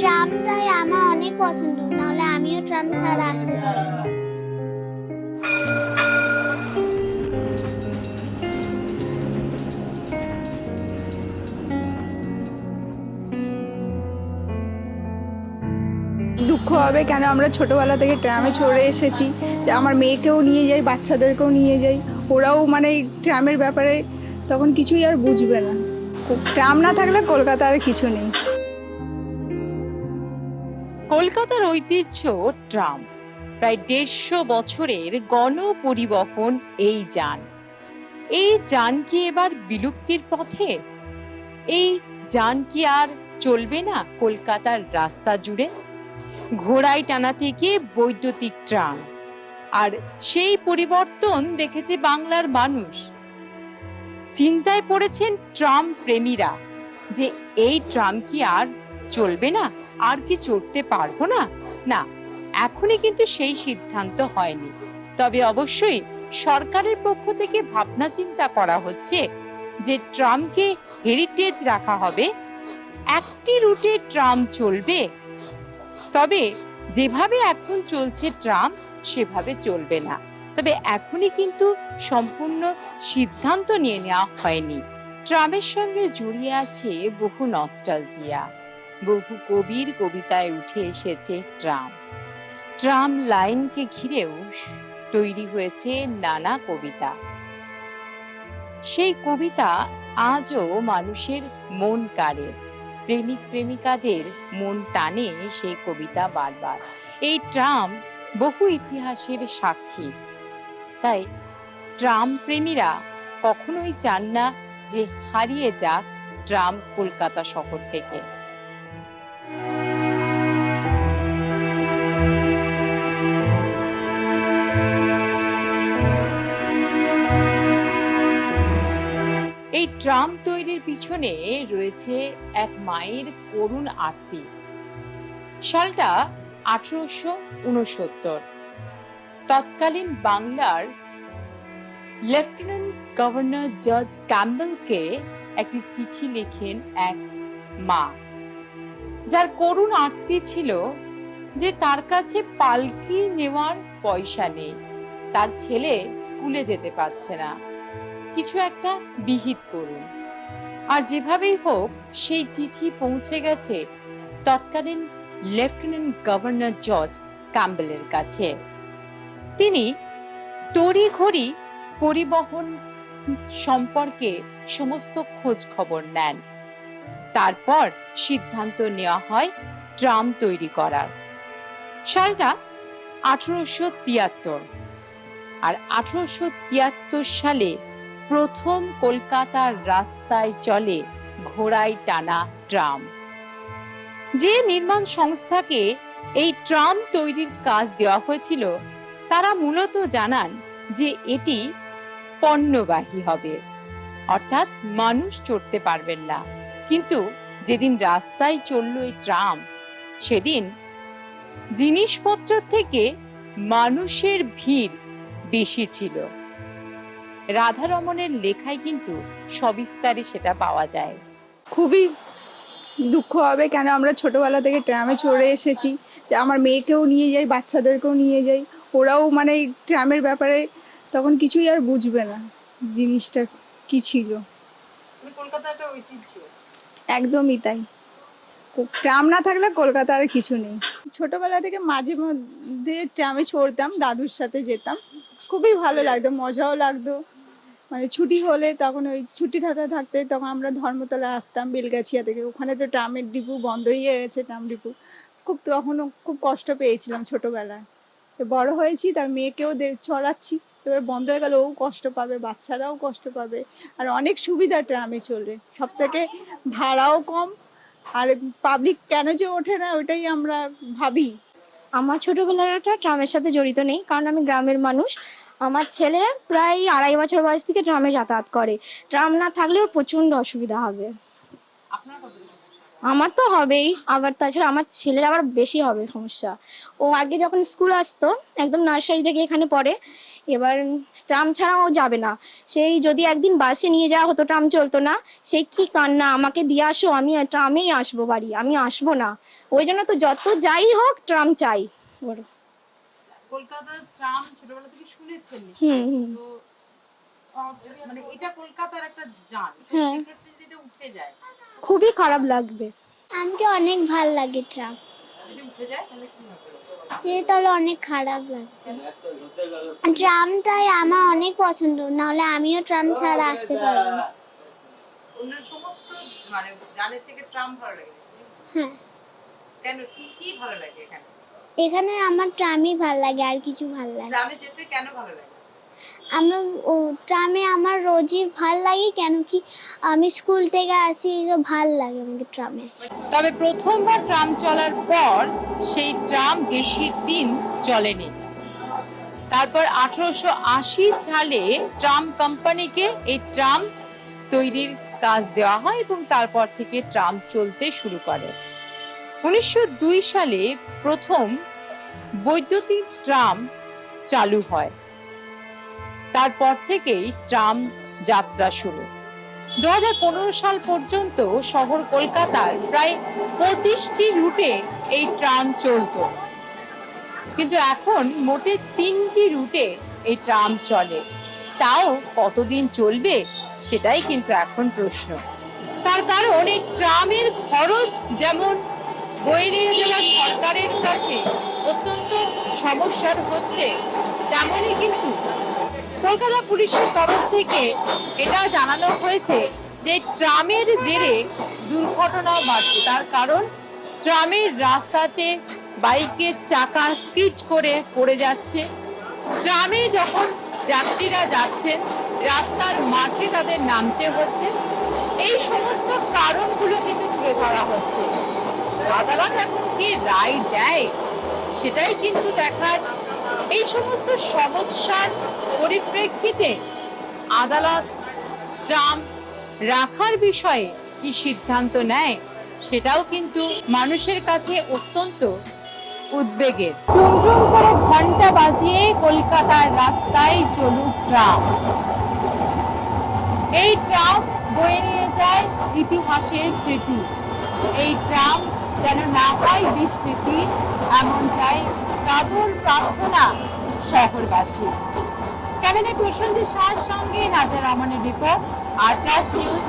ট্রামটাই আমার অনেক পছন্দ, নাহলে আমিও ট্রাম ছাড়া আসতে পারব দুঃখ হবে কেন আমরা ছোটবেলা থেকে ট্রামে চড়ে এসেছি আমার মেয়েকেও নিয়ে যাই, বাচ্চাদেরকেও নিয়ে যাই। ওরাও মানে ট্রামের ব্যাপারে তখন কিছুই আর বুঝবে না। ট্রাম না থাকলে কলকাতা আর কিছু নেই। কলকাতার ঐতিহ্য ট্রাম। প্রায় দেড়শো বছরের গণ পরিবহন এই যান। এই যান কি এবার বিলুপ্তির পথে? এই যান কি আর চলবে না কলকাতার রাস্তা জুড়ে? ঘোড়ায় টানা থেকে বৈদ্যুতিক ট্রাম। আর সেই পরিবর্তন দেখেছে বাংলার মানুষ। চিন্তায় পড়েছেন ট্রাম প্রেমীরা যে এই ট্রাম কি আর চলবে না, আর কি চড়তে পারব না? না, এখনই কিন্তু সেই সিদ্ধান্ত হয়নি। তবে অবশ্যই সরকারের পক্ষ থেকে ভাবনা চিন্তা করা হচ্ছে যে ট্রামকে হেরিটেজ রাখা হবে, একটি রুটে ট্রাম চলবে, তবে যেভাবে এখন চলছে ট্রাম সেভাবে চলবে না। তবে এখনই কিন্তু সম্পূর্ণ সিদ্ধান্ত নিয়ে নেওয়া হয়নি। ট্রামের সঙ্গে জড়িয়ে আছে বহু নস্টালজিয়া। বহু কবির কবিতায় উঠে এসেছে ট্রাম। ট্রাম লাইনকে ঘিরেও তৈরি হয়েছে নানা কবিতা। সেই কবিতা আজও মানুষের মন কাড়ে। প্রেমিক প্রেমিকাদের মন টানে সেই কবিতা বারবার। এই ট্রাম বহু ইতিহাসের সাক্ষী। তাই ট্রাম প্রেমীরা কখনোই চান না যে হারিয়ে যাক ট্রাম কলকাতা শহর থেকে। এই ট্রাম তৈরির পিছনে রয়েছে এক মায়ের করুণ আরতি। সালটা আঠারোশো উনসত্তর তৎকালীন বাংলার লেফটেন্যান্ট গভর্নর জর্জ ক্যাম্বেলকে একটি চিঠি লেখেন এক মা, যার করুণ আরতি ছিল যে তার কাছে পালকি নেওয়ার পয়সা নেই, তার ছেলে স্কুলে যেতে পারছে না। কিছু একটা বিহিত করুন। আর যেভাবেই হোক, সেই চিঠি পৌঁছে গেছে তৎকালীন লেফটেন্যান্ট গভর্নর জর্জ ক্যাম্বেলের কাছে। তিনি তড়িঘড়ি পরিবহন সম্পর্কে সমস্ত খোঁজ খবর নেন। তারপর সিদ্ধান্ত নেওয়া হয় ট্রাম তৈরি করার। সালটা আঠারোশো তিয়াত্তর। আর আঠারোশো তিয়াত্তর সালে প্রথম কলকাতার রাস্তায় চলে ঘোড়ায় টানা ট্রাম। যে নির্মাণ সংস্থাকে এই ট্রাম তৈরির কাজ দেওয়া হয়েছিল, তারা মূলত জানান যে এটি পণ্যবাহী হবে। অর্থাৎ মানুষ চড়তে পারবেন না। কিন্তু যেদিন রাস্তায় চলল এই ট্রাম, সেদিন জিনিসপত্র থেকে মানুষের ভিড় বেশি ছিল। রাধারমণের লেখায় কিন্তু সবিস্তারে সেটা পাওয়া যায়। খুবই দুঃখ হবে কেন আমরা ছোটবেলা থেকে ট্রামে চড়ে এসেছি যে আমার মেয়েকেও নিয়ে যাই বাচ্চাদেরকেও নিয়ে যাই ওরাও মানে এই ট্রামের ব্যাপারে তখন কিছুই আর বুঝবে না জিনিসটা কি ছিল। কলকাতাটা ঐতিহ্য। একদমই তাই। ট্রাম না থাকলে কলকাতা আর কিছু নেই। ছোটবেলা থেকে মাঝে মধ্যে ট্রামে চড়তাম দাদুর সাথে যেতাম। খুবই ভালো লাগতো মজাও লাগতো। মানে ছুটি হলে তখন ওই ছুটি থাকা থাকতে তখন আমরা ধর্মতলা আসতাম, বেলগাছিয়া থেকে। ওখানে তো ট্রামের ডিপু বন্ধ হয়ে গেছে, ট্রাম ডিপু। খুব তখনও খুব কষ্ট পেয়েছিলাম ছোটবেলায়। তো বড় হয়েছি, তার মেয়েকেও চড়াচ্ছি। এবার বন্ধ হয়ে গেলে ও কষ্ট পাবে, বাচ্চারাও কষ্ট পাবে। আর অনেক সুবিধা ট্রামে চলে। সব থেকে ভাড়াও কম, আর পাবলিক কেন যে ওঠে না ওটাই আমরা ভাবি। আমার ছোটবেলাটা ট্রামের সাথে জড়িত নেই, কারণ আমি গ্রামের মানুষ। আমার ছেলে প্রায় আড়াই বছর বয়স থেকে ট্রামে যাতায়াত করে। ট্রাম না থাকলে ওর প্রচণ্ড অসুবিধা হবে। আমার তো হবেই আবার তাছাড়া আমার ছেলের আবার বেশি হবে সমস্যা। ও আগে যখন স্কুল আসতো একদম নার্সারি থেকে এখানে পড়ে এবার ট্রাম ছাড়াও যাবে না। সেই যদি একদিন বাসে নিয়ে যাওয়া হতো ট্রাম চলতো না সে কি কান্না আমাকে দিয়ে আসো আমি ট্রামেই আসব বাড়ি আমি আসব না। ওই জন্য তো যত যাই হোক ট্রাম চাই ওর। কলকাতার ট্রাম ছোটবেলা থেকে শুনেছেন তো মানে এটা কলকাতার একটা যান। হ্যাঁ। সেক্ষেত্রে যদি এটা উঠে যায়? খুবই খারাপ লাগবে। আমাকে অনেক ভালো লাগে ট্রাম। যদি উঠে যায় তাহলে কি হবে? তাহলে অনেক খারাপ লাগবে। ট্রামটাই আমার অনেক পছন্দ। নাহলে আমিও ট্রাম ছাড়া আসতে পারব না। সমস্ত মানে থেকে ট্রাম ভালো লাগে হ্যাঁ। কেন কি কি ভালো লাগে এখানে? এখানে আমার ট্রামই ভালো লাগে আর কিছু ভালো লাগে ট্রামে যেতে কেন ভালো লাগে? আমার ও ট্রামে আমার রোজই ভালো লাগে কেন কি আমি স্কুল থেকে আসি তো ভালো লাগে আমাকে ট্রামে। তবে প্রথমবার ট্রাম চলার পর সেই ট্রাম বেশি দিন চলেনি। তারপর আঠারোশো আশি সালে ট্রাম কোম্পানিকে এই ট্রাম তৈরির কাজ দেওয়া হয় এবং তারপর থেকে ট্রাম চলতে শুরু করে। উনিশশো দুই সালে প্রথম বৈদ্যুতিক ট্রাম চালু হয়। তারপর থেকেই ট্রাম যাত্রা শুরু। দুহাজার পনেরো সাল পর্যন্ত শহর কলকাতার প্রায় পঁচিশটি রুটে এই ট্রাম চলতো। কিন্তু এখন মোটে তিনটি রুটে এই ট্রাম চলে। তাও কতদিন চলবে সেটাই কিন্তু এখন প্রশ্ন। তার কারণ এই ট্রামের খরচ যেমন নিয়ে যাওয়া সরকারের কাছে অত্যন্ত সমস্যার হচ্ছে, তেমনই কিন্তু কলকাতা পুলিশের তরফ থেকে এটা জানানো হয়েছে যে ট্রামের জেরে দুর্ঘটনাও বাড়ছে। তার কারণ ট্রামের রাস্তাতে বাইকের চাকা স্কিড করে পড়ে যাচ্ছে। ট্রামে যখন যাত্রীরা যাচ্ছেন, রাস্তার মাঝে তাদের নামতে হচ্ছে। এই সমস্ত কারণগুলো কিন্তু তুলে ধরা হচ্ছে। আদালত এখন কি রায় দেয়, সেটাই কিন্তু দেখার এই সমস্ত সমস্যার পরিপ্রেক্ষিতে আদালত ট্রাম রাখার বিষয়ে কি সিদ্ধান্ত নেয়, সেটাও কিন্তু মানুষের কাছে অত্যন্ত উদ্বেগের। টুমটুম করে ঘণ্টা বাজিয়ে কলকাতার রাস্তায় চলুক ট্রাম। এই ট্রাম বয়ে নিয়ে যায় ইতিহাসের স্মৃতি। এই ট্রাম যেন না হয় বিস্মৃতি এমনটাই কাতর প্রার্থনা শহরবাসী। ক্যাবিনেট প্রসেনজিৎ শাহর সঙ্গে নাজার রহমানের রিপোর্ট আর প্লাস নিউজ